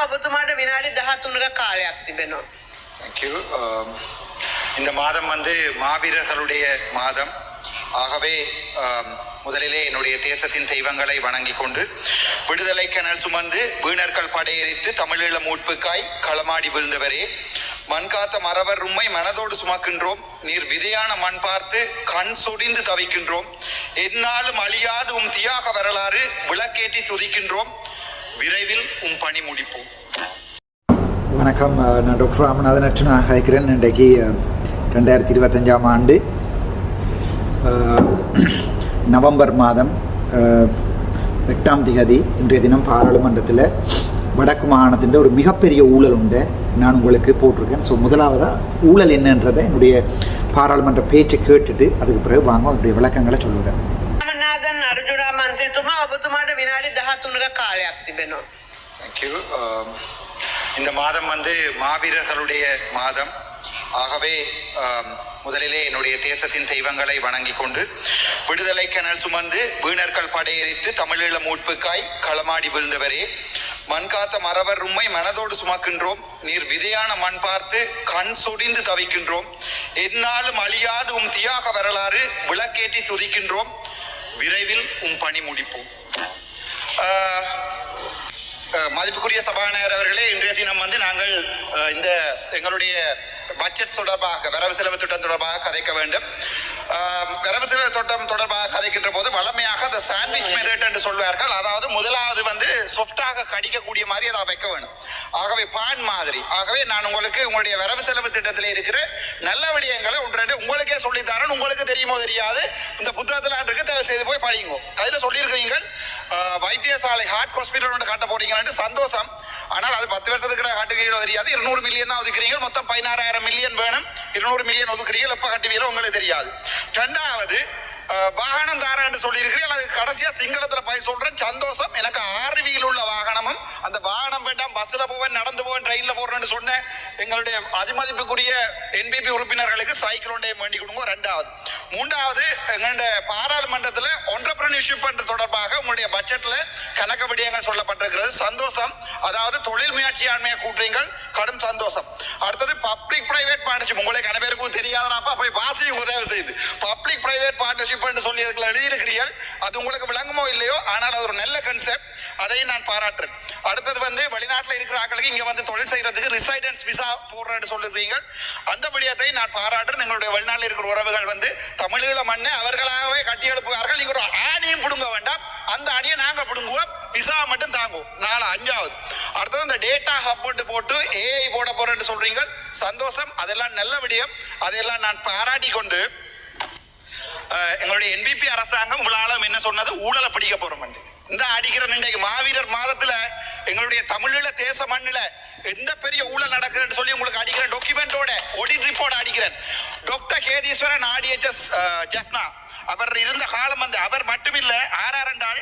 ඔබතුමාට විනාඩි 13ක කාලයක් තිබෙනවා. தேங்க்யூ Um, இந்த மாதம் வந்து மாவீரர்களுடைய மாதம் ஆகவே ஆம், முதலிலே என்னுடைய தேசத்தின் தெய்வங்களை வணங்கிக் கொண்டு விடுதலை கனல் சுமந்து வீணர்கள் படையெறித்து தமிழீழ மூட்புக்காய் களமாடி விழுந்தவரே மண் காத்த மறவர் உம்மை மனதோடு சுமக்கின்றோம் நீர் விதையான மண் பார்த்து கண் சொடிந்து தவிக்கின்றோம் எந்நாளும் அழியாது உம் தியாக வரலாறு விளக்கேற்றி துதிக்கின்றோம் விரைவில் உன் பணி முடிப்போம். வணக்கம் நான் டாக்டர் ராமநாதன் அர்ச்சனா அழைக்கிறேன். இன்றைக்கு ரெண்டாயிரத்தி இருபத்தஞ்சாம் ஆண்டு நவம்பர் மாதம் எட்டாம் திகதி இன்றைய தினம் பாராளுமன்றத்தில் வடக்கு மாகாணத்தின் ஒரு மிகப்பெரிய ஊழல் உண்டு. நான் உங்களுக்கு போட்டிருக்கேன். ஸோ முதலாவதாக ஊழல் என்னன்றதை என்னுடைய பாராளுமன்ற பேச்சை கேட்டுட்டு அதுக்கு பிறகு வாங்க என்னுடைய விளக்கங்களை சொல்லுவேன் අර්ජුනා මන්ත්‍රීතුමා ඔබතුමාට විනාඩි 13ක කාලයක් තිබෙනවා. தேங்க்யூ Um, இந்த மாதம் வந்து மாவீரர்களுடைய மாதம் ஆகவே ஆம், முதலிலே என்னுடைய தேசத்தின் தெய்வங்களை வணங்கிக் கொண்டு விடுதலை கனல் சுமந்து வீணர்கள் படையெறித்து தமிழீழ மூட்புக்காய் களமாடி விழுந்தவரே மண் காத்த மறவர் உம்மை மனதோடு சுமக்கின்றோம் நீர் விதையான மண் பார்த்து கண் சொடிந்து தவிக்கின்றோம் எந்நாளும் அழியாது உம் தியாக வரலாறு விளக்கேற்றி துதிக்கின்றோம் விரைவில் உம் பணி முடிப்போம். மதிப்புக்குரிய சபாநாயகர் அவர்களே இன்றைய தினம் வந்து நாங்கள் இந்த எங்களுடைய பட்ஜெட் தொடர்பாக வரவு செலவு திட்டம் தொடர்பாக கதைக்க வேண்டும். செலவு திட்டம் தொடர்பாக கதைக்கின்ற போது வளமையாக அந்த சாண்ட்விச் மெதட் என்று சொல்வார்கள். அதாவது முதலாவது வந்து சொஃப்டாக கடிக்கக்கூடிய மாதிரி அதை வைக்க வேண்டும் ஆகவே பான் மாதிரி. ஆகவே நான் உங்களுக்கு உங்களுடைய வரவு செலவு திட்டத்தில் இருக்கிற நல்ல விடயங்களை ஒன்று ரெண்டு உங்களுக்கே சொல்லித்தரேன் உங்களுக்கு தெரியுமோ தெரியாது. இந்த புத்தகத்தில் இருக்கு தயவு செய்து போய் படிங்க அதில் சொல்லியிருக்கிறீங்க வைத்தியசாலை ஹார்ட் ஹாஸ்பிட்டல் ஒன்று கட்ட போறீங்கன்னு சந்தோஷம். ஆனால் அது பத்து வருஷத்துக்கு காட்டுவீங்களோ தெரியாது. இருநூறு மில்லியன் தான் ஒதுக்குறீங்க மொத்தம் பதினாறாயிரம் மில்லியன் வேணும். இருநூறு மில்லியன் ஒதுக்குறீங்க எப்போ கட்டுவீங்களோ உங்களுக்கு தெரியாது. ரெண்டாவது வாகனம் தாரேன் என்று சொல்லியிருக்கிறீர்கள். அது கடைசியா சிங்களத்தில் போய் சொல்கிறேன் சந்தோஷம். எனக்கு ஆர்வியில் உள்ள வாகனமும் அந்த வாகனம் வேண்டாம் பஸ்ஸில் போவேன் நடந்து போவேன் ட்ரெயினில் போகிறேன்னு சொன்னேன். எங்களுடைய அதிமதிப்புக்குரிய என்பிபி உறுப்பினர்களுக்கு சைக்கிள் ஒன்றையும் வேண்டிக் கொடுங்க ரெண்டாவது. மூன்றாவது எங்களுடைய பாராளுமன்றத்தில் ஒன்றப்ரனிஷிப் என்று தொடர்பாக உங்களுடைய பட்ஜெட்ல கணக்கு விடயங்கள் சொல்லப்பட்டிருக்கிறது. சந்தோஷம். அதாவது தொழில் முயற்சியாண்மையை கூட்டுறீங்கள். கடும் சந்தோஷம். அடுத்தது பப்ளிக் பிரைவேட் பார்ட்னர்ஷிப் உங்களுக்கு அனைவருக்கும் தெரியாதனாப்பா போய் வாசி உதவி செய்து. பப்ளிக் பிரைவேட் பார்ட்னர்ஷிப் என்று சொல்லி இருக்கிற எழுதியிருக்கிறீர்கள்? அது உங்களுக்கு விளங்குமோ இல்லையோ? ஆனால் அது ஒரு நல்ல கன்செப்ட் அதையும் நான் பாராட்டுறேன். அடுத்தது வந்து வெளிநாட்டில் இருக்கிற ஆக்களுக்கு இங்கே வந்து தொழில் செய்கிறதுக்கு ரிசைடன்ஸ் விசா போடுறேன்னு சொல்லுறீங்க அந்த விடயத்தை நான் பாராட்டுறேன். எங்களுடைய வெளிநாட்டில் இருக்கிற உறவுகள் வந்து தமிழீழ மண்ணை அவர்களாகவே கட்டி எழுப்புவார்கள். நீங்க ஒரு ஆணியும் பிடுங்க வேண்டாம். அந்த அணியை நாங்க பிடுங்குவோம். விசா மட்டும் தாங்குவோம். நாலு அஞ்சாவது. அடுத்தது இந்த டேட்டா ஹப் போட்டு ஏஐ போட போறேன்னு சொல்றீங்க. சந்தோஷம். அதெல்லாம் நல்ல விடயம். அதையெல்லாம் நான் பாராட்டி கொண்டு எங்களுடைய என்பிபி அரசாங்கம் உங்களாலும் என்ன சொன்னது? ஊழலை பிடிக்க போறோம் இந்த அடிக்கிற இன்றைக்கு மாவீரர் மாதத்துல எங்களுடைய தமிழீழ தேச மண்ணில் எந்த பெரிய ஊழல் நடக்குதுன்னு சொல்லி உங்களுக்கு அடிக்கிறேன். டாக்குமெண்டோட ஆடிட் ரிப்போர்ட் அடிக்கிறேன். டாக்டர் கேதீஸ்வரன் ஆடிஎச்எஸ் ஜெஃப்னா அவர் இருந்த காலம் வந்து அவர் மட்டுமில்ல ஆறார் என்றால்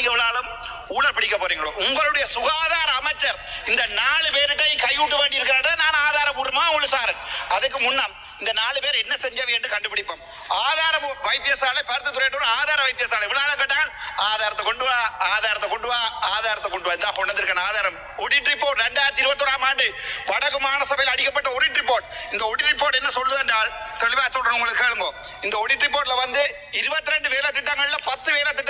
நீங்களாம் ஊழல் பிடிக்க போறீங்களோ உங்களுடைய சுகாதார அமைச்சர் இந்த நாலு பேர்கிட்டையும் கைவிட்டு வேண்டி இருக்கிறத நான் ஆதாரபூர்வமா உங்களுக்கு சார். அதுக்கு முன்னம் இந்த நாலு பேர் என்ன செஞ்சவை என்று கண்டுபிடிப்போம். ஆதார வைத்தியசாலை பருத்துத்துறை ஒரு ஆதார வைத்தியசாலை. இவ்வளவு கேட்டால் ஆதாரத்தை கொண்டு வா ஆதாரத்தை கொண்டு வா ஆதாரத்தை கொண்டு வா. இதான் கொண்டு ஆதாரம். ஒடிட் ரிப்போர்ட் ரெண்டாயிரத்தி இருபத்தோராம் ஆண்டு வடக்கு மாநசபையில் சபையில் அடிக்கப்பட்ட ஒடிட் ரிப்போர்ட் இந்த ஒடிட் ரிப்போர்ட் என்ன சொல்லுது என்றால் தெளிவா சொல்றேன் உங்களுக்கு கேளுங்க. இந்த ஒடிட் ரிப்போர்ட்ல வந்து இருபத்தி ரெண்டு வேலை திட்டங்கள்ல பத்து வேலை திட்டம்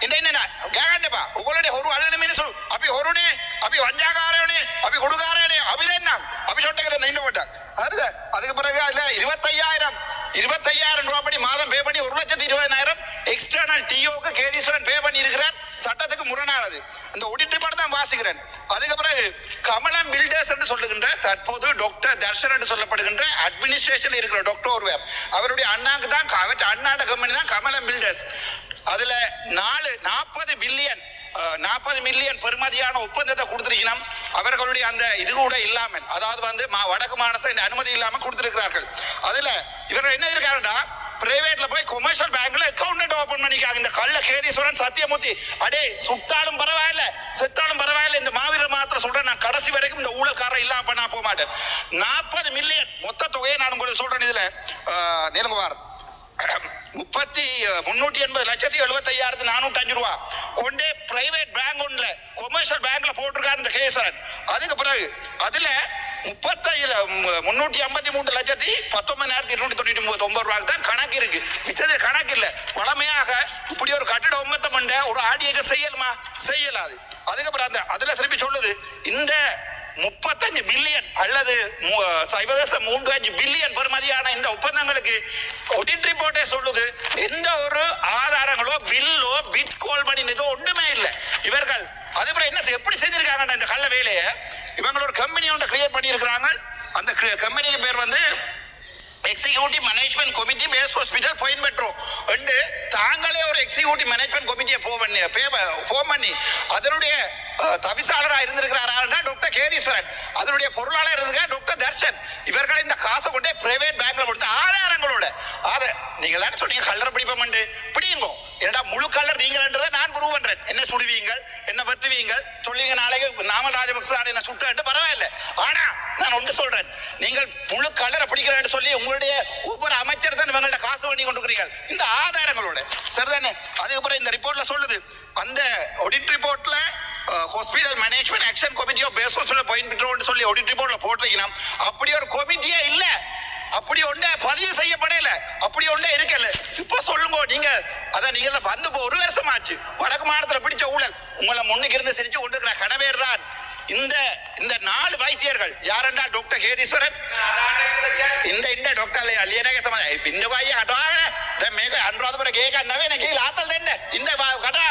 ඉඳන්න නෑ ගෑගන්න එපා. ඔයගොල්ලෝනේ හොරු අල්ලන මිනිස්සු. අපි හොරුනේ. අපි වංචාකාරයෝනේ. අපි කුඩුකාරයෝනේ. අපි දෙන්නම්. අපි ෂොට් එක දෙන්න ඉන්න அதுக்கு பிறகு அதுல இருபத்தையாயிரம் இருபத்தையாயிரம் ரூபாய் படி மாதம் பே ஒரு லட்சத்தி இருபதாயிரம் எக்ஸ்டர்னல் டிஓக்கு கேதீஸ்வரன் பே பண்ணி இருக்கிறார் சட்டத்துக்கு முரணானது இந்த ஒடிட்டு படம் தான் வாசிக்கிறேன் அதுக்கு பிறகு கமலம் பில்டர்ஸ் என்று சொல்லுகின்ற தற்போது டாக்டர் தர்ஷன் என்று சொல்லப்படுகின்ற அட்மினிஸ்ட்ரேஷன் இருக்கிற டாக்டர் ஒருவர் அவருடைய அண்ணாக்கு தான் அண்ணாட கம்பெனி தான் கமலம் பில்டர்ஸ் அதுல நாலு நாற்பது பில்லியன் நாற்பது மில்லியன் பெறுமதியான ஒப்பந்தத்தை கொடுத்திருக்கணும். அவர்களுடைய அந்த இது கூட இல்லாமல் அதாவது வந்து மா- வடக்கு மாநில அனுமதி இல்லாமல் கொடுத்திருக்கிறார்கள். அதுல இவர்கள் என்ன இருக்காருன்னா பிரைவேட்ல போய் கொமர்ஷியல் பேங்க்ல அக்கௌண்ட் ஓபன் பண்ணிக்காங்க இந்த கள்ள கேதீஸ்வரன் சத்தியமூர்த்தி அடே சுட்டாலும் பரவாயில்ல செத்தாலும் பரவாயில்ல இந்த மாவீரர் மாத்திரம் சொல்றேன். நான் கடைசி வரைக்கும் இந்த ஊழல்காரன் இல்லாம பண்ண போக மாட்டேன். நாற்பது மில்லியன் மொத்த தொகையை நான் உங்களுக்கு சொல்றேன் இதுல. நிரங்குவார். முப்பத்தி முன்னூத்தி எண்பது லட்சத்தி எழுபத்தி ஐயாயிரத்தி நானூத்தி அஞ்சு ரூபா. கொண்டே பிரைவேட் பேங்க் ஒன்றுல கொமர்ஷியல் பேங்க்ல போட்டிருக்காரு இந்த கேசரன். அதுக்கு பிறகு அதுல முப்பத்தையில முன்னூத்தி ஐம்பத்தி மூணு லட்சத்தி பத்தொன்பதாயிரத்தி இருநூத்தி தொண்ணூத்தி ஒன்பது ஒன்பது ரூபாய்க்கு தான் கணக்கு இருக்கு. மிச்சது கணக்கு இல்ல. வளமையாக இப்படி ஒரு கட்டிட ஒம்பத்தம் பண்ண ஒரு ஆடியேஜ் செய்யலுமா? செய்யலாது. அதுக்கப்புறம் அந்த அதுல திருப்பி சொல்லுது இந்த முப்பத்தஞ்சு பில்லியன் அல்லது சர்வதேச மூன்று அஞ்சு பில்லியன் பெறுமதியான இந்த ஒப்பந்தங்களுக்கு ஒடிட் ரிப்போர்ட்டே சொல்லுது. எந்த ஒரு ஆதாரங்களோ பில்லோ பிட் கோல் பண்ணினதோ ஒன்றுமே இல்லை. இவர்கள் அதேபோல என்ன எப்படி செஞ்சிருக்காங்க இந்த கள்ள வேலையை இவங்களோட கம்பெனி ஒன்று கிரியேட் பண்ணியிருக்கிறாங்க. அந்த கம்பெனிக்கு பேர் வந்து executive management committee base hospital point பெற்றோம் அண்டு தாங்களே ஒரு எக்ஸிக்யூட்டிவ் மேனேஜ்மெண்ட் கமிட்டியை போ பண்ணி ஃபோன் பண்ணி அதனுடைய தவிசாளராக இருந்திருக்கிறாரா டாக்டர் கேதீஸ்வரன் அதனுடைய பொருளாளர் இருந்திருக்கார் டாக்டர் தர்ஷன் இவர்கள் இந்த காசை கொண்டே பிரைவேட் பேங்க்ல கொடுத்த ஆதாரங்களோட ஆதார் நீங்க தானே சொன்னீங்க கல்லர் பிடிப்பமண்டு பிடிங்கோ என்னடா முழு கல்லர் நீங்கள்ன்றதை நான் ப்ரூவ் பண்றேன் என்ன சொல்லுவீங்க நாளைக்கு நாமல் ராஜபக்ச என்ன சுட்டு பரவாயில்ல. ஆனா நான் ஒன்று சொல்றேன். நீங்கள் முழு கலரை பிடிக்கிறேன் சொல்லி உங்களுடைய ஒவ்வொரு அமைச்சர் தான் இவங்கள்ட்ட காசு பண்ணி கொண்டிருக்கிறீர்கள் இந்த ஆதாரங்களோட. சரிதானே? அதுக்கப்புறம் இந்த ரிப்போர்ட்ல சொல்லுது. அந்த audit ரிப்போர்ட்ல hospital management action committee of base hospital point சொல்லி ஆடிட் ரிப்போர்ட்ல போட்டிருக்கணும். அப்படி ஒரு கமிட்டியே இல்லை. அப்படி ஒன்றே பதிவு செய்யப்படல. அப்படி ஒன்றே இருக்கல. இப்ப சொல்லுங்க நீங்க அதான் நீங்க வந்து ஒரு வருஷம் ஆச்சு வடக்கு மாநிலத்துல பிடிச்ச ஊழல். உங்களை முன்னுக்கு இருந்து செஞ்சு கொண்டிருக்கிற கணவேர் தான் இந்த இந்த நாலு வைத்தியர்கள். யாரென்றால் டாக்டர் கேதீஸ்வரன்? இந்த இந்த டாக்டர் அலியனக சமாதி. பின்ன வாய் அடவாங்க மேக அன்றாவது முறை கேட்க நவே எனக்கு ஆத்தல் தான் இந்த கடா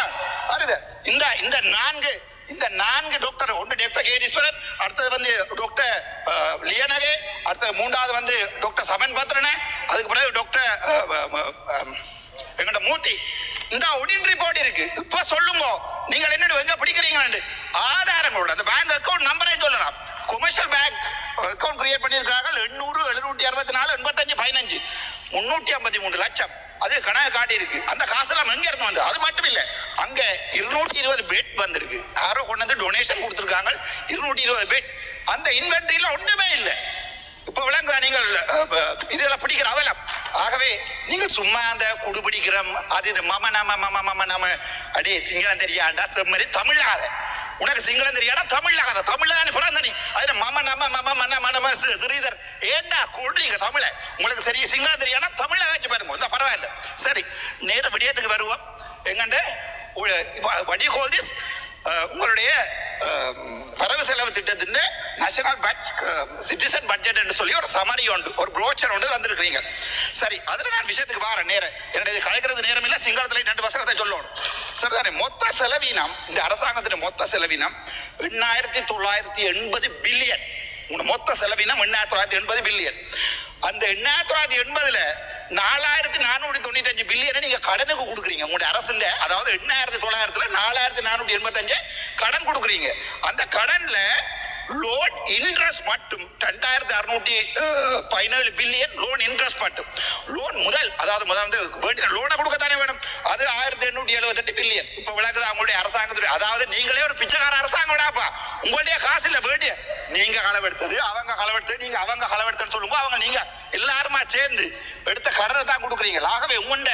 வருது. இந்த இந்த நான்கு இந்த நான்கு டாக்டர் ஒன்று டாக்டர் கேதீஸ்வரர் அடுத்தது வந்து டாக்டர் லியனகே அடுத்தது மூன்றாவது வந்து டாக்டர் சமன் பத்ரனே அதுக்கு பிறகு டாக்டர் எங்கட மூர்த்தி. இந்த ஒடிட் ரிப்போர்ட் இருக்கு. இப்ப சொல்லுங்க. நீங்கள் என்ன எங்க பிடிக்கிறீங்களான்னு ஆதாரங்களோட அந்த பேங்க் அக்கௌண்ட் நம்பரே சொல்லலாம். கொமர்ஷியல் பேங்க் அக்கௌண்ட் கிரியேட் பண்ணியிருக்கிறார்கள். எண்ணூறு எழுநூற்றி அறுபத்தி நாலு எண்பத்தஞ்சு பதினஞ்சு. முன்னூற்றி ஐம்பத்தி மூணு லட்சம். அது கணக்கு காட்டி இருக்கு அந்த காசெல்லாம் எங்க இருந்து வந்து அது மட்டும் இல்ல. அங்க இருநூற்றி இருபது பெட் வந்திருக்கு. யாரோ கொண்டு வந்து டொனேஷன் கொடுத்துருக்காங்க. இருநூற்றி இருபது பெட் அந்த இன்வென்ட்ரியில ஒன்றுமே இல்லை. இப்ப விளங்குதா நீங்கள் இதெல்லாம் பிடிக்கிற அவலம். ஆகவே நீங்கள் சும்மா அந்த குடு பிடிக்கிறோம் அது இது மம நம மம மம நம. அடே சிங்களம் தெரியாண்டா? செம்மறி தமிழாக. உனக்கு சிங்களம் தெரியாடா தமிழாத தமிழ்ல தானே பிறந்த நீ அதுல மம நம மம மன ஸ்ரீதர் ஏண்டா கொள்றீங்க தமிழ உங்களுக்கு தெரியும் சிங்களம் தெரியாடா தமிழ ஆச்சு பாருங்க இந்த பரவாயில்ல சரி நேர விடயத்துக்கு வருவோம் எங்கண்ட வடி ஹோல் திஸ் உங்களுடைய வரவு செலவு திட்டத்தின் நேஷனல் பட்ஜ் சிட்டிசன் பட்ஜெட் என்று சொல்லி ஒரு சமரி உண்டு ஒரு ப்ரோச்சர் உண்டு தந்திருக்கிறீங்க சரி அதில் நான் விஷயத்துக்கு வாரேன் நேரம் என்னுடைய கலைக்கிறது நேரம் இல்லை சிங்களத்தில் ரெண்டு வசனத்தை சொல்லணும் சரிதானே மொத்த செலவீனம் இந்த அரசாங்கத்தின் மொத்த செலவீனம் எண்ணாயிரத்தி தொள்ளாயிரத்தி எண்பது பில்லியன் உங்க மொத்த செலவினம் எண்ணாயிரத்தி தொள்ளாயிரத்தி எண்பது பில்லியன் அந்த எண்ணாயிரத்தி தொள்ளாயிரத்தி எண்பதுல நாலாயிரத்தி நானூற்றி தொண்ணூத்தி அஞ்சு பில்லியனை நீங்க கடனுக்கு கொடுக்குறீங்க. உங்களுடைய அரசுல அதாவது எண்ணாயிரத்தி தொள்ளாயிரத்துல நாலாயிரத்தி நானூற்றி எண்பத்தஞ்சு கடன் கொடுக்குறீங்க. அந்த கடன்ல லோன் இன்ட்ரெஸ்ட் மட்டும் ரெண்டாயிரத்தி அறுநூற்றி பதினேழு பில்லியன் லோன் இன்ட்ரெஸ்ட் மட்டும். லோன் முதல் அதாவது முதல் வந்து வேண்டிய லோனை கொடுக்கத்தானே வேணும்? அது ஆயிரத்தி எண்ணூற்றி எழுபத்தெட்டு பில்லியன் இப்போ விளக்குது அவங்களுடைய அரசாங்கத்துடைய அதாவது நீங்களே ஒரு பிச்சைக்கார அரசாங்கம் விடாப்பா. உங்களுடைய காசு இல்லை வேண்டிய நீங்க களவெடுத்தது அவங்க களவெடுத்தது நீங்க அவங்க களவெடுத்தன்னு சொல்லுங்க அவங்க நீங்க எல்லாருமா சேர்ந்து எடுத்த கடனை தான் கொடுக்குறீங்க. ஆகவே உங்கள்கிட்ட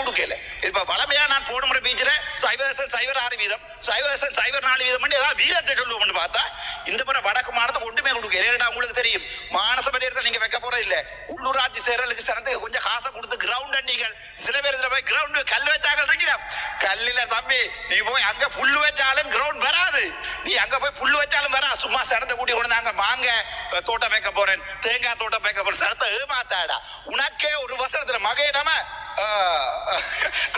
கொடுக்கல. இப்ப வளமையா நான் போன முறை பீச்சில் சைவசன் சைவர் ஆறு வீதம் சைவசன் சைவர் நாலு வீதம் பண்ணி ஏதாவது வீதத்தை சொல்லுவோம்னு பார்த்தா இந்த முறை வடக்கு மாநிலத்தை ஒன்றுமே கொடுக்கல. ஏன்னா உங்களுக்கு தெரியும் மானசபை நீங்க வைக்க போறது இல்ல. உள்ளூராட்சி சேரலுக்கு சிறந்து கொஞ்சம் காசை கொடுத்து கிரவுண்ட் நீங்கள் சில பேர் இதுல போய் கிரவுண்ட் கல் வச்சாங்க இருக்கீங்க கல்லில தம்பி நீ போய் அங்க புல்லு வச்சாலும் கிரவுண்ட் வராது. நீ அங்க போய் புல்லு வச்சாலும் வரா. சும்மா சரத்தை கூட்டி கொண்டு அங்க மாங்க தோட்டம் வைக்க போறேன். தேங்காய் தோட்டம் வைக்க போறேன். சரத்தை ஏமாத்தாடா. உனக்கே ஒரு வருஷத்துல மகையிடமா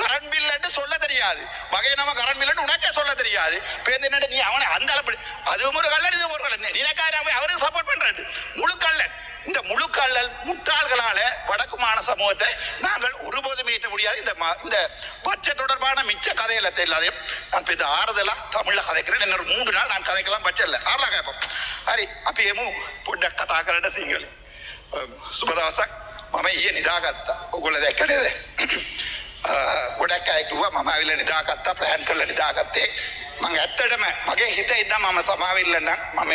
கரண்ட் பில்லுன்னு சொல்ல தெரியாது. வகை நம்ம கரண்ட் பில்லுன்னு உனக்கே சொல்ல தெரியாது. பேருந்து என்னட்டு நீ அவனை அந்த அளவு அதுவும் ஒரு கல்லன் இதுவும் ஒரு கல்லன் நினைக்காத அவருக்கு சப்போர்ட் பண்றாரு. முழு கல்லன் இந்த முழு கல்லல் முட்டாள்களால வடக்கு மாண சமூகத்தை நாங்கள் ஒருபோதும் ஈட்ட முடியாது. இந்த இந்த பட்ஜெட் தொடர்பான மிச்ச கதை கதையில தெரியலாதையும் நான் இந்த ஆறுதலா தமிழ்ல கதைக்கிறேன். இன்னொரு மூன்று நாள் நான் கதைக்கலாம் பட்ஜெட்ல. ஆறலாம் கேட்போம். அரி அப்பயேமு புட்ட கதாக்கரண்ட சிங்கள் சுபதாச மம ஏன் இதாகத்தான் உங்களது எக்கடையதே ගොඩක් අයකිව මම ඇවිල්ල නිදාගත්තා ප්ලෑන් කරලා නිදාගත්තේ. මං ඇත්තටම මගේ හිත ඉන්න මම සමාවිල්ලන්න මම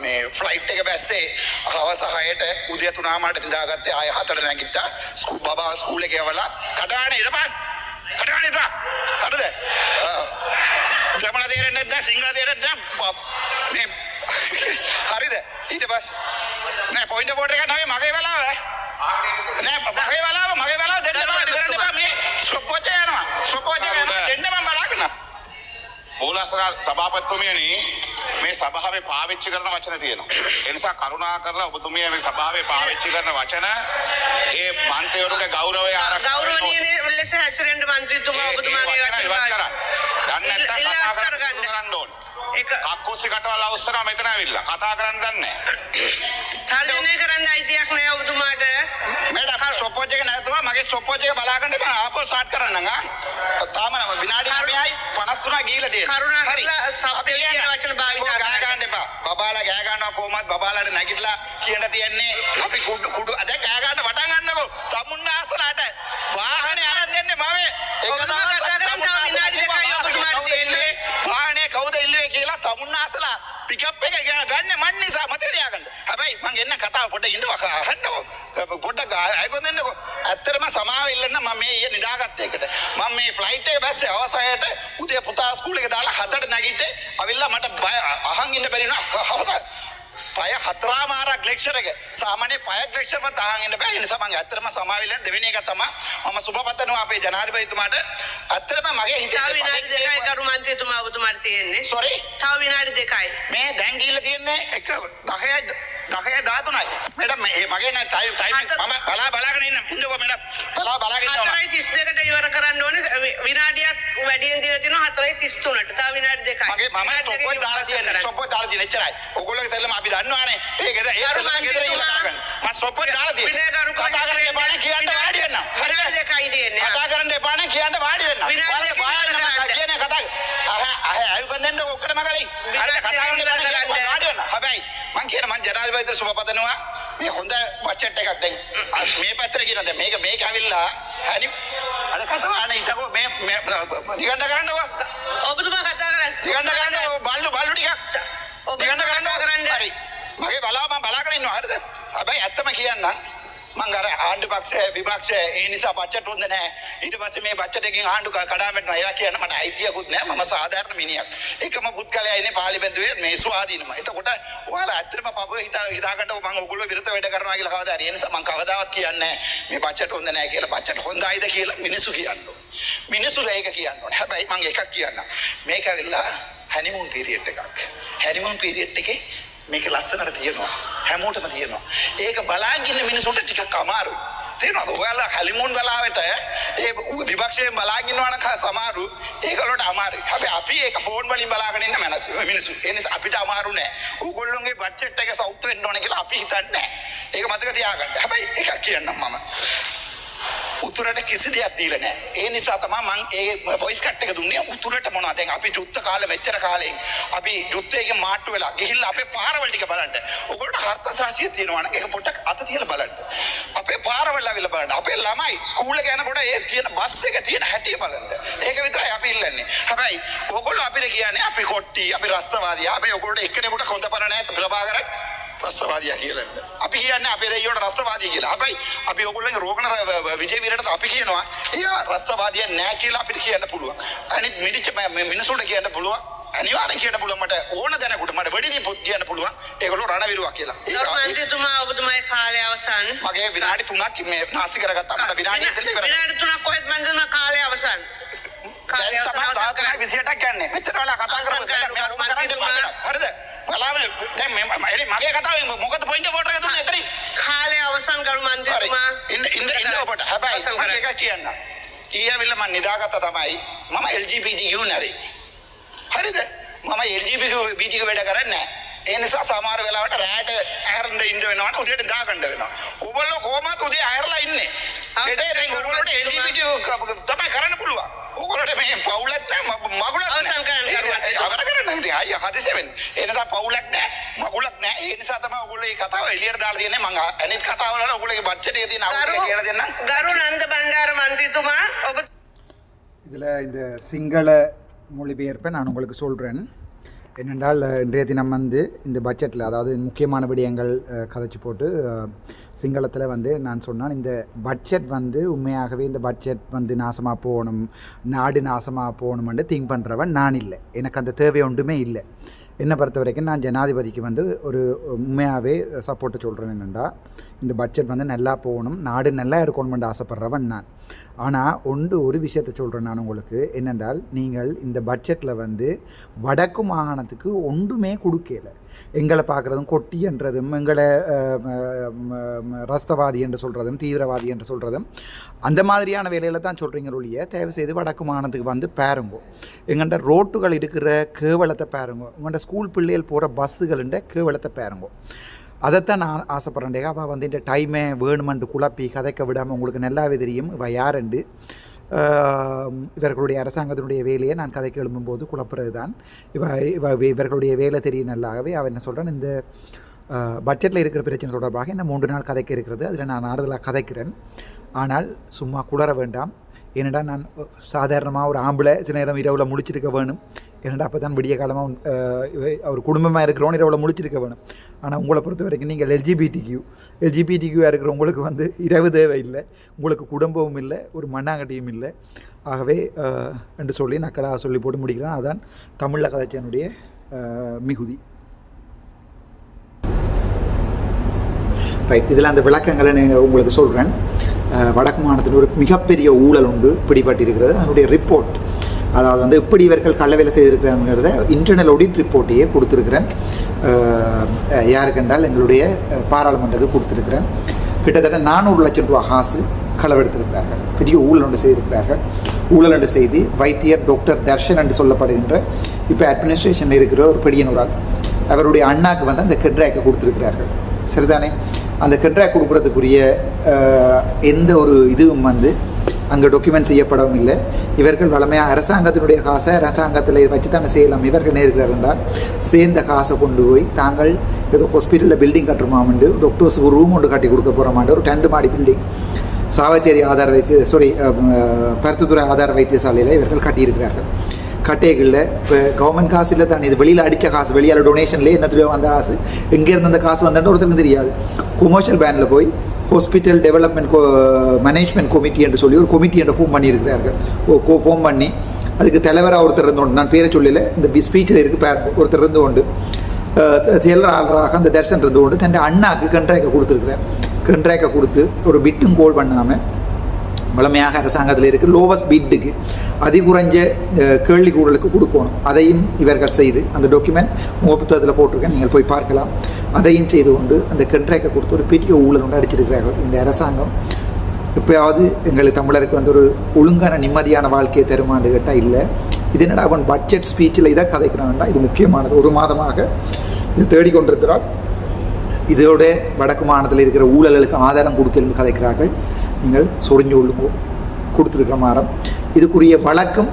මේ ෆ්ලයිට් එක බැස්සේ හවස හයට උදය තුනාමට නිදාගත්තේ ආය හතට නැගිට ස්කූ බා ස්කූල එකවලා කඩාන ඉරපන් කඩාන ඉතා හරද? ්‍රමණ තේරෙන්න්න ද සිංහල තේරෙන්න හරිද? ඊට පස් නෑ පොයින්ට පොට එක නවේ මගේ වෙලාවෑ මගේ වෙලාව මගේ වෙලාව දෙන්න බෑ කරන්න එපා මේ ස්ටොප් වොච් එක යනවා. ස්ටොප් වොච් එක යනවා. දෙන්න මම බලාගෙන. මූලසර සභාපතිතුමියනි මේ සභාවේ පාවිච්චි කරන වචන තියෙනවා. ඒ නිසා කරුණා කරලා ඔබතුමිය මේ සභාවේ පාවිච්චි කරන වචන ඒ මන්ත්‍රීවරුන්ගේ ගෞරවය ආරක්ෂා ගෞරවනීය ලෙස හැසිරෙන්න මන්ත්‍රීතුමා ඔබතුමාගේ වචන ඉවත් කරන්න. දැන් නැත්තම් ඉල්ලා කතා අස්කර කරන්න ඕන. ඒක කක්කුස්සි කටවල අවසර මෙතන ඇවිල්ලා. කතා කරන්න දන්නේ තර්ජනය කරන්න අයිතියක් නෑ ඔබතුමාට. මේඩම් ස්ටොප් වොච් එක නැතුව මගේ ස්ටොප් වොච් එක බලාගන්න එපා. ආපහු ස්ටාර්ට් කරන්න ආ? තාම විනාඩි 9යි 53 ගිහිලා තියෙනවා කරුණා. කරලා අපි කියන. වචන භාවිත කරන්න. එපා. බබාලා ගෑ ගන්නවා කොහමත්? බබාලාට නැගිටලා කියන්න තියන්නේ. අපි කුඩු කුඩු අද ගෑ ගන්න පටන් ගන්නකෝ. තමුන්නාසලාට වාහනේ අරන් දෙන්නේ මම. ඔබතුමා කතා පිකප් එක ග- ගන්න මන් නිසා මතක තියාගන්න. හැබැයි මං එන්න කතාව පොඩ්ඩක් ඉන්නව අහන්නකෝ. පොඩ්ඩක් අයකොන් දෙන්නකෝ. ඇත්තටම සමාව ඉල්ලන්න මම මේ ඊයේ නිදාගත්ත එකට. මම මේ ෆ්ලයිට් එක බැස්සේ අවසානයට උදේ පුතා ස්කූල් එක දාලා හතට නැගිට්ටේ. අවිල්ලා මට බය අහන් ඉන්න බැරි වුණා. හවස පය හතරාමාරක් ලෙක්ෂර් එක. සාමාන්‍ය පයක් ලෙක්ෂර් මත අහන් ඉන්න බෑ. ඒ නිසා මං ඇත්තටම සමාව ඉල්ලන්න දෙවෙනි එක තමයි මම සුබපතනවා අපේ ජනාධිපතිතුමාට. ඇත්තටම මගේ හිතේ තව විනාඩි දෙකයි කරු මන්ත්‍රීතුමා ඔබතුමාට තියෙන්නේ සොරි තව විනාඩි දෙකයි මේ දැන් ගිහිල්ලා තියන්නේ එක 10යි 10යි 13යි. මේඩම් මේ මගේ නෑ ටයිම් ටයිම් මම බලා බලාගෙන ඉන්න. ඉන්නකෝ මේඩම්. බලා බලාගෙන ඉන්නවා. හතරයි තිස් දෙකට ඉවර කරන්න ඕනේ විනාඩියක් වැඩියෙන් දීලා තිස් තුනට තව විනාඩි දෙකයි මගේ මම ස්ටොප් එක දාලා. කරන්න. ස්ටොප් එක දාලා තියෙන්නේ එච්චරයි. ඔයගොල්ලෝගේ සෙල්ලම අපි දන්නවානේ. ඒක ද ඒ සෙල්ලම ගෙදර ඉල්ල ගන්න. මම ස්ටොප් එක දාලා තියෙන්නේ. විනයගරුක කතා කරන්න එපා නේ කියන්න වාඩි වෙන්න. විනාඩි දෙකයි තියෙන්නේ කතා කරන්න එපා නේ කියන්න වාඩි වෙන්න. විනාඩි කරන්න. කියන්නේ කතා. අහ අහ අයුබන් දෙන්න ඔක්කොටම කලින්. හරිද කතා කරන්න. වාඩි වෙන්න. හැබැයි මං කියන ජනාධිපතිට සුබපතනවා. මේ හොඳ බජට් එකක් දැන් මේ පැත්තට කියන දැන් මේක මේක ඇවිල්ලා හරි අර කටවානේ ඉතකෝ මේ මේ නිකණ්ඩ කරන්නකෝ. ඔබතුමා කතා කරන්න නිකණ්ඩ කරන්නකෝ බල්ලු බල්ලු ටිකක්. ඔබ නිකණ්ඩ කතා කරන්නකෝ. කරන්න හරි. මගේ බලාව මම බලාගෙන ඉන්නවා හරිද? හැබැයි ඇත්තම කියන්නම් මං අර ආණ්ඩු පක්ෂ විපක්ෂ ඒ නිසා බජට් හොඳ නැහැ. ඊට පස්සේ මේ බජට් එකකින් ආණ්ඩු ක- කඩාම වැටෙනවා. ඒවා කියන්න මට අයිතියකුත් නැහැ. මම සාධාරණ මිනිහෙක්. එකම පුද්ගලයා ඉන්නේ පාර්ලිමේන්තුවේ මේ ස්වාධීනම. එතකොට ඔයාලා ඇත්තටම පපුව හිතා හිතාගන්න මම ඕගොල්ලෝ විරුද්ධ වැඩ කරනවා කියලා කවදා හරි. ඒ නිසා මං කවදාවත් කියන්නේ නැහැ මේ බජට් හොඳ නැහැ කියලා. බජට් හොඳයිද කියලා මිනිස්සු කියන්න ඕනේ. මිනිස්සු ඒක කියන්න ඕනේ. හැබැයි මං එකක් කියන්නම්. මේක ඇවිල්ලා හැනිමුන් පීරියඩ් එකක්. හැනිමුන් පීරියඩ් එකේ මේක ලස්සනට තියෙනවා. හැමෝටම තියෙනවා. ඒක බලාගන්න මිනිසුන්ට ටිකක් අමාරු. තේරෙනවද ඔයාලා හැලිමුන් වෙලාවට ඒ විපක්ෂයෙන් බලාගෙනවන සමාරු ඒකලට අමාරු හැබැයි අපි ඒක ෆෝන් වලින් බලාගෙන ඉන්න මනස මිනිස්සු. ඒ නිසා අපිට අමාරු නෑ. ඕගොල්ලෝගේ බජට් එක සවුත් වෙන්න ඕන කියලා අපි හිතන්නේ නෑ. ඒක මතක තියාගන්න. හැබැයි එකක් කියන්නම් මම. උතුරට කිසි දෙයක් දීලා නැහැ. ඒ නිසා තමයි මම ඒ වොයිස් කට් එක දුන්නේ උතුරට මොනවද? දැන් අපි යුද්ධ කාලේ මෙච්චර කාලෙන් අපි යුද්ධයෙන් මාට්ටු වෙලා ගිහිල්ලා අපේ පාරවල් ටික බලන්න. ඔයගොල්ලෝ හර්තශාසිය තියෙනවා නම් ඒක පොඩ්ඩක් අත තියලා බලන්න. අපේ පාරවල් ආවිල්ලා බලන්න. අපේ ළමයි ස්කූල් එක යනකොට ඒ තියෙන බස් එක තියෙන හැටි බලන්න. ඒක විතරයි අපි ඉල්ලන්නේ. හැබැයි ඔයගොල්ලෝ අපිට කියන්නේ අපි කොට්ටි, අපි රස්තවාදී. හැබැයි ඔයගොල්ලෝ එක්කෙනෙකුට හොඳ පණ නැහැ ප්‍රභාකරන්. රස්තවාදියා කියලා. අපි කියන්නේ අපේ දෙයියෝට රස්තවාදී කියලා. හැබැයි අපි ඔයගොල්ලන්ගේ රෝගන විජේ වීරට අපි කියනවා එයා රස්තවාදියා නෑ කියලා අපිට කියන්න පුළුවන්. අනිත් මිනිච්ච මිනිසුන්ට කියන්න පුළුවන්. අනිවාර්යෙන් කියන්න පුළුවන් මට ඕන දැනකට මට වෙඩි දීපොත් කියන්න පුළුවන්. ඒගොල්ලෝ රණවිරුවා කියලා. මන්ත්‍රීතුමා ඔබතුමාගේ කාලය අවසන්. මගේ විනාඩි 3ක් මේ නාස්ති කරගත්තා. මට විනාඩියක් දෙන්න ඉවරයි. විනාඩි තුනක් කොහෙත් මන්ත්‍රීතුමා කාලය අවසන්. කාලය අවසන් කරන්න. 28ක් යන්නේ. මෙච්චර වෙලා කතා කරමු. මන්ත්‍රීතුමා. හරිද? කලාව එ මගේ කතාව මොකද පොයින්ට පොට තුන්න එතන කාලය අවසන් ගරු මන්දතුමා ඉන්න ඉන්න ඉන්න ඔබට. හැබැයි එක කියන්න ඊයවිල්ල මන් නිදාගත්ත තමයි මම LGBTQ නැරේ හරිද? මම LGBTQ වැඩ කරන්නේ නැහැ. ඒ නිසා සමහර වෙලාවට රැට ඇරෙන්න ඉන්න වෙනවා නම් උදේට දාගන්න වෙනවා. ඔයගොල්ලෝ කොහමද උදේ ඇරලා ඉන්නේ? අවසන් ඒකේ දැන් කරන්න ඔයගොල්ලෝට LGBTQ තමයි කරන්න පුළුවන්. ඔයගොල්ලෝට මේ පවුලක් නැහැ මගුලක් අවසන් කරන්න, කරුවත්. අවර කරන්න ඉතින් අයියා හදිසි වෙන්නේ. ඒ නිසා පවුලක් නැහැ මගුලක් නැහැ. ඒ නිසා තමයි ඔයගොල්ලෝ මේ කතාව එළියට දාලා තියන්නේ. මම අනිත් කතාවල වල ඔයගොල්ලෝගේ බඩ්ජට් එකේ තියෙන අවුල ගරු කියලා දෙන්නම්. ගරු නන්ද බණ්ඩාර මන්ත්‍රීතුමා ඔබ இதில் இந்த சிங்கள மொழிபெயர்ப்பை நான் உங்களுக்கு சொல்கிறேன் என்னென்றால் இன்றைய தினம் வந்து இந்த பட்ஜெட்டில் அதாவது முக்கியமான விடயங்கள் கதைச்சு போட்டு சிங்களத்தில் வந்து நான் சொன்னால் இந்த பட்ஜெட் வந்து உண்மையாகவே இந்த பட்ஜெட் வந்து நாசமாக போகணும் நாடு நாசமாக போகணுமென்று திங்க் பண்ணுறவன் நான் இல்லை. எனக்கு அந்த தேவை ஒன்றுமே இல்லை. என்னை பொறுத்த வரைக்கும் நான் ஜனாதிபதிக்கு வந்து ஒரு உண்மையாகவே சப்போர்ட்டை சொல்கிறேன் என்னென்னா இந்த பட்ஜெட் வந்து நல்லா போகணும் நாடு நல்லா இருக்கணும்னு ஆசைப்பட்றவன் நான். ஆனால் ஒன்று ஒரு விஷயத்தை சொல்கிறேன் நான் உங்களுக்கு என்னென்றால் நீங்கள் இந்த பட்ஜெட்டில் வந்து வடக்கு மாகாணத்துக்கு ஒன்றுமே கொடுக்கல. எங்களை பார்க்குறதும் கொட்டின்றதும் எங்களை ரஸ்தவாதி என்று சொல்கிறதும் தீவிரவாதி என்று சொல்கிறதும் அந்த மாதிரியான வேலையில் தான் சொல்கிறீங்க ஒழிய தயவுசெய்து வடக்கு மாகாணத்துக்கு வந்து பாருங்கோ. எங்கள்கிட்ட ரோட்டுகள் இருக்கிற கேவலத்தை பாருங்கோ. உங்கள்கிட்ட ஸ்கூல் பிள்ளைகள் போகிற பஸ்ஸுകളുண்ட கேவலத்தை பாருங்கோ. அதைத்தான் நான் ஆசைப்பட்றேன். அவள் வந்து இந்த டைமை வேணுமென்று குழப்பி கதைக்க விடாமல் உங்களுக்கு நல்லாவே தெரியும். இவ யாருண்டு இவர்களுடைய அரசாங்கத்தினுடைய வேலையை நான் கதைக்கு எழும்பும்போது குழப்புறது தான் இவ இவ இவர்களுடைய வேலை தெரியும் நல்லாகவே அவன் என்ன சொல்கிறான் இந்த பட்ஜெட்டில் இருக்கிற பிரச்சனை தொடர்பாக என்ன மூன்று நாள் கதைக்க இருக்கிறது. அதில் நான் ஆறுதலாக கதைக்கிறேன். ஆனால் சும்மா குளற வேண்டாம். என்னடா நான் சாதாரணமாக ஒரு ஆம்பளை சில நேரம் இரவில் முழிச்சிருக்க வேணும். என்னடா அப்போ தான் விடிய காலமாக அவர் குடும்பமாக இருக்கிறோன்னு இரவில் முழிச்சிருக்க வேணும். ஆனால் உங்களை பொறுத்த வரைக்கும் நீங்கள் எல்ஜிபிடிக்யூ எல்ஜிபிடிக்யூவாக இருக்கிற உங்களுக்கு வந்து இரவு தேவை இல்லை உங்களுக்கு குடும்பமும் இல்லை ஒரு மண்ணாங்கட்டியும் இல்லை. ஆகவே என்று சொல்லி நக்கலாக சொல்லி போட்டு முடிக்கிறேன். அதுதான் தமிழில் கதைச்சனுடைய மிகுதி. ரைட் இதில் அந்த விளக்கங்களை நீங்கள் உங்களுக்கு சொல்கிறேன் வடக்கு மாநிலத்தில் ஒரு மிகப்பெரிய ஊழல் உண்டு பிடிபட்டிருக்கிறது. அதனுடைய ரிப்போர்ட் அதாவது வந்து எப்படி இவர்கள் கள்ள வேலை செய்திருக்கிறாங்கிறத இன்டர்னல் ஆடிட் ரிப்போர்ட்டையே கொடுத்துருக்கிறேன். அஹ், அஹ், யாருக்கென்றால் எங்களுடைய பாராளுமன்றத்தை பாராளுமன்றத்துக்கு கொடுத்துருக்கிறேன். கிட்டத்தட்ட நானூறு லட்சம் ரூபா காசு களவெடுத்திருக்கிறார்கள். பெரிய ஊழல் ஒன்று செய்திருக்கிறார்கள். ஊழல் என்று செய்தி வைத்தியர் டாக்டர் தர்ஷன் என்று சொல்லப்படுகின்ற இப்போ அட்மினிஸ்ட்ரேஷனில் இருக்கிற ஒரு பெரிய அவருடைய அண்ணாக்கு வந்து அந்த கெட்ராக்கை கொடுத்துருக்கிறார்கள். சரிதானே? அந்த கண்ட்ராக்ட் கொடுக்குறதுக்குரிய எந்த ஒரு இதுவும் வந்து அங்கே டாக்குமெண்ட் செய்யப்படவும் இல்லை. இவர்கள் வளமையாக அரசாங்கத்தினுடைய காசை அரசாங்கத்தில் வச்சு தானே செய்யலாம். இவர்கள் நேருகிறார்கள் என்றால் சேர்ந்த காசை கொண்டு போய் தாங்கள் ஏதோ ஹாஸ்பிட்டலில் பில்டிங் கட்டுறோமாண்டு டாக்டர்ஸுக்கு ஒரு ரூம் ஒன்று கட்டி கொடுக்க போகிறோமாண்டு ஒரு ரெண்டு மாடி பில்டிங் சாவச்சேரி ஆதார வைத்திய சாரி பருத்துத்துறை ஆதார வைத்தியசாலையில் இவர்கள் கட்டியிருக்கிறார்கள். கட்டைகளில். இப்போ கவர்மெண்ட் காசு இல்லை தானே இது வெளியில் அடித்த காசு வெளியால் டொனேஷன்லேயே என்னத்துலையோ வந்த காசு? எங்கேருந்து அந்த காசு வந்தான்னு ஒருத்தருக்கு தெரியாது. கொமர்ஷியல் பேனில் போய் hospital development co management committee என்று சொல்லி ஒரு கமிட்டி என்று ஃபோம் பண்ணியிருக்கிறார்கள். ஓ ஃபோம் பண்ணி அதுக்கு தலைவராக ஒருத்தர் இருந்து உண்டு. நான் பேரை சொல்லல இந்த ஸ்பீச்சில் இருக்கு பேர் ஒருத்தர் இருந்து உண்டு. செயலாளராக அந்த தர்ஷன் இருந்து உண்டு. தன் அண்ணாக்கு கண்ட்ராக்கை கொடுத்துருக்கிறார். கண்ட்ராக்கை கொடுத்து ஒரு பிட்டும் கோல் பண்ணாமல் வளமையாக அரசாங்கத்தில் இருக்குது லோவஸ்ட் பிட்டுக்கு அதிகுறைஞ்ச கேள்வி கூடலுக்கு கொடுக்கணும். அதையும் இவர்கள் செய்து அந்த டாக்குமெண்ட் உங்கள் புத்தகத்தில் போட்டிருக்கேன் நீங்கள் போய் பார்க்கலாம். அதையும் செய்து கொண்டு அந்த கண்ட்ராக்டை கொடுத்து ஒரு பெரிய ஊழல் ஒன்று அடிச்சிருக்கிறார்கள். இந்த அரசாங்கம் எப்பயாவது எங்களுக்கு தமிழருக்கு வந்து ஒரு ஒழுங்கான நிம்மதியான வாழ்க்கையை தருமான்னு கேட்டால் இல்லை. இது என்னடா அவன் பட்ஜெட் ஸ்பீச்சில் இதை கதைக்கிறான்டா? இது முக்கியமானது. ஒரு மாதமாக இது தேடிக்கொண்டிருக்கிறார். இதோட வடக்கு மாநிலத்தில் இருக்கிற ஊழல்களுக்கு ஆதாரம் கொடுக்கலும் கதைக்கிறார்கள். நீங்கள் சொரிஞ்சு கொள்ளுங்கோ. கொடுத்துருக்கிற மாறம் இதுக்குரிய வழக்கம்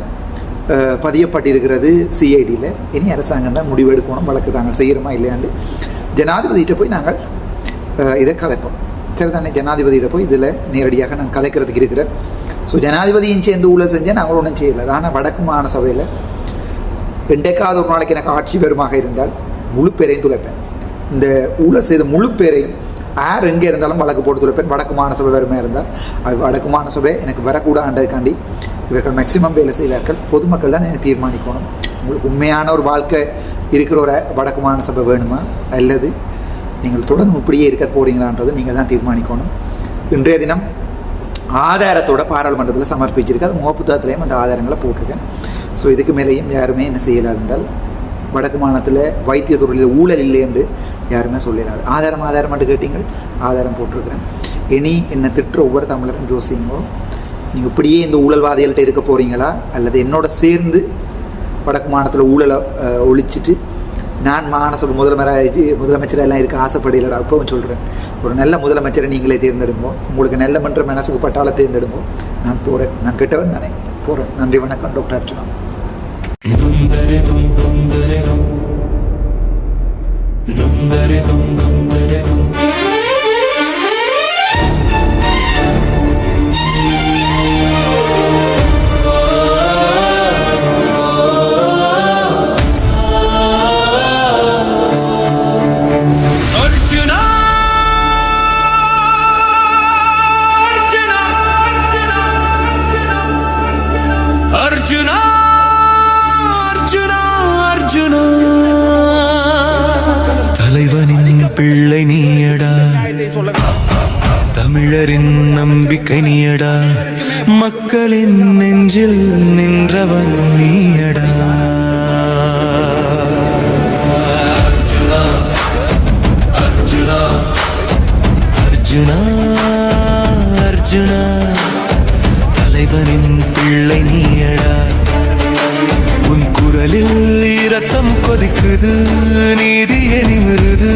பதியப்பட்டிருக்கிறது சிஐடியில் இனி அரசாங்கம் தான் முடிவு எடுக்கணும். வழக்கு தாங்கள் செய்கிறோமா இல்லையாண்டு. ஜனாதிபதியிட்ட போய் நாங்கள் இதை கதைப்போம். சரி தானே ஜனாதிபதியிட்ட போய் இதில் நேரடியாக நான் கதைக்கிறதுக்கு இருக்கிறேன். ஸோ ஜனாதிபதியும் சேர்ந்து ஊழல் செஞ்சால் நாங்கள் ஒன்றும் செய்யலை. ஆனால் வடக்கு மாகாண சபையில் ரெண்டேக்காவது ஒரு நாளைக்கு எனக்கு ஆட்சி பெருமாக இருந்தால் முழு பேரையும் துளைப்பேன். இந்த ஊழல் செய்த முழு பேரையும் யார் எங்கே இருந்தாலும் வழக்கு போட்டு துளைப்பேன் வடக்கு மாகாண சபை இருந்தால். வடக்கு மாகாண எனக்கு வரக்கூடாதுன்றதுக்காண்டி இவர்கள் மேக்சிமம் வேலை செய்வார்கள். பொதுமக்கள் தான் எனக்கு தீர்மானிக்கணும். உங்களுக்கு உண்மையான ஒரு வாழ்க்கை இருக்கிற ஒரு வடக்கு மாகாண வேணுமா? அல்லது நீங்கள் தொடர்ந்து இப்படியே இருக்க போறீங்களான்றது நீங்கள் தான் தீர்மானிக்கணும். இன்றைய தினம் ஆதாரத்தோட பாராளுமன்றத்தில் சமர்ப்பிச்சிருக்கு அது முகப்புத்தகத்திலையும் அந்த ஆதாரங்களை போட்டிருக்கேன். ஸோ இதுக்கு மேலேயும் யாருமே என்ன செய்யலாம் இருந்தால் வடக்கு மாநிலத்தில் வைத்தியத்துறையில் ஊழல் இல்லை என்று யாருமே சொல்லிடாது. ஆதாரம் ஆதாரம் மட்டும் கேட்டீங்கள் ஆதாரம் போட்டிருக்கிறேன். இனி என்னை திட்டுற ஒவ்வொரு தமிழரும் யோசிங்கோ நீங்கள் இப்படியே இந்த ஊழல்வாதிகள்கிட்ட இருக்க போகிறீங்களா அல்லது என்னோட சேர்ந்து வடக்கு மாநிலத்தில் ஊழலை ஒழிச்சிட்டு நான் மாகாணசபை முதலமைச்சராக முதலமைச்சராக எல்லாம் இருக்க ஆசைப்படையிலடா அப்பவும் சொல்கிறேன் ஒரு நல்ல முதலமைச்சரை நீங்களே தேர்ந்தெடுங்கோ. உங்களுக்கு நல்ல மன்ற மனசுக்கு பட்டால தேர்ந்தெடுங்கோ. நான் போகிறேன் நான் கிட்டவன் தானே. போகிறேன் நன்றி வணக்கம் டாக்டர் அர்ச்சனா ദുംദരി ദും ദുംദരി கொதிக்குது நீதிய நிமிருது.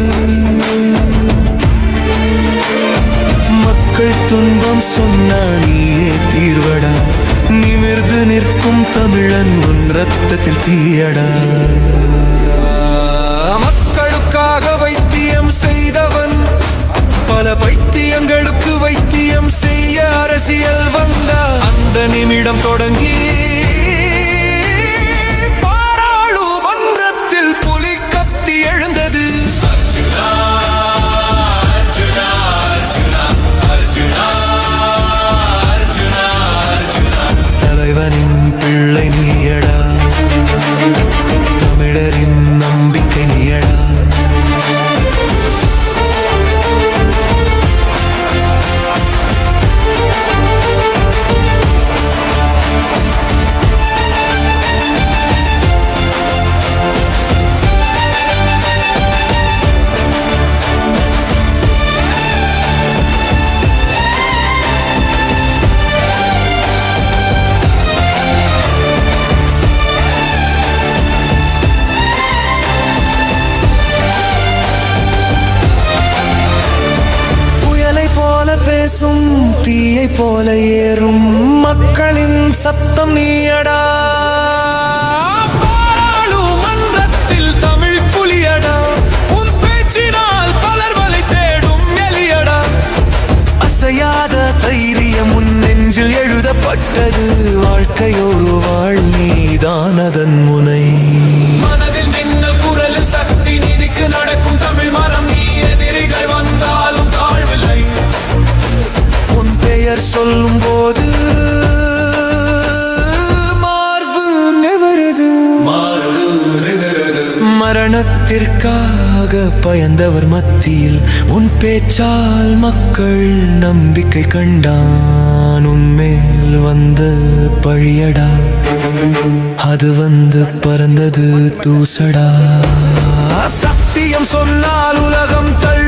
மக்கள் துன்பம் சொன்னா நீயே தீர்வடா. நிமிர்ந்து நிற்கும் தமிழன் உன் ரத்தத்தில் தீயடா. மக்களுக்காக வைத்தியம் செய்தவன் பல பைத்தியங்களுக்கு வைத்தியம் செய்ய அரசியல் வந்தா அந்த நிமிடம் தொடங்கி year மரணத்திற்காக பயந்தவர் மத்தியில் உன் பேச்சால் மக்கள் நம்பிக்கை கண்டான். உன்மேல் வந்த பழியடா. அது வந்து பறந்தது தூசடா. சத்தியம் சொன்னால் உலகம் தள்ளி